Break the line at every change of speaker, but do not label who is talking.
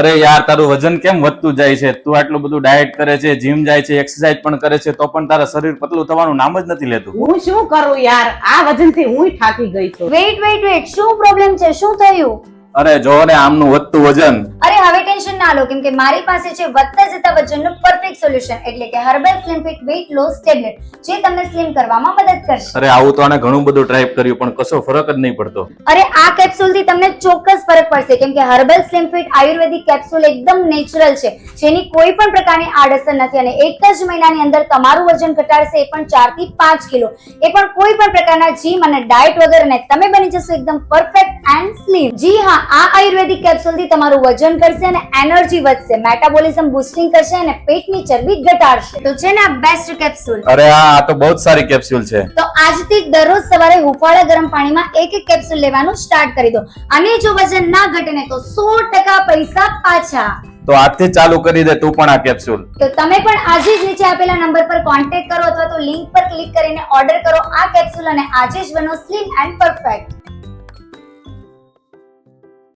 અરે યાર તારું વજન કેમ વધતું જાય છે? તું આટલું બધું ડાયટ કરે છે જીમ જાય છે એક્સરસાઇઝ પણ કરે છે તો પણ તારા શરીર પતલું થવાનું નામ જ નથી લેતું.
હું શું કરું યાર? આ વજનથી હું થાકી ગઈ છું.
વેઇટ વેઇટ વેઇટ શું પ્રોબ્લેમ છે? શું થયું?
અરે જો ને આમનું વધતું વજન.
અરે હવે ટેન્શન ના લો કેમ કે મારી પાસે છે વધતા જતા વજનનું પરફેક્ટ સોલ્યુશન એટલે કે herbal slim fit weight loss tablet જે તમને સ્લિમ કરવામાં મદદ કરશે.
અરે આવું તો આને ઘણું બધું ટ્રાય કર્યું પણ કશો ફરક જ નહીં પડતો.
અરે આ કેપ્સ્યુલથી તમને ચોક્કસ ફરક પડશે કેમ કે herbal slim fit ayurvedic capsule એકદમ નેચરલ છે. જેની કોઈ પણ પ્રકારની આડઅસર નથી અને એક જ મહિનાની અંદર તમારું વજન ઘટાડશે એ પણ 4 થી પાંચ કિલો. એ પણ કોઈ પણ પ્રકારના જીમ અને ડાયટ વગર અને તમે બની જશો એકદમ પરફેક્ટ એન્ડ સ્લિમ જી હા આ આયુર્વેદિક કેપ્સ્યુલથી તમારું વજન કરશે અને એનર્જી વધશે મેટાબોલિઝમ બુસ્ટિંગ કરશે અને પેટની ચરબી ઘટાડશે. તો છે ને આ બેસ્ટ કેપ્સ્યુલ
અરે આ આ તો બહુ જ સારી કેપ્સ્યુલ છે.
તો આજથી દરરોજ સવારે હુફાળા ગરમ પાણીમાં એક એક કેપ્સ્યુલ લેવાનું સ્ટાર્ટ કરી દો. અને જો વજન ના ઘટે ને તો સો ટકા પૈસા પાછા.
તો આજથી ચાલુ કરી દે તું પણ આ કેપ્સ્યુલ
તો તમે પણ આજે જ નીચે આપેલા નંબર પર કોન્ટેક્ટ કરો અથવા તો લિંક પર ક્લિક કરીને ઓર્ડર કરો આ કેપ્સ્યુલ અને આજે જ બનો સ્લિમ એન્ડ પરફેક્ટ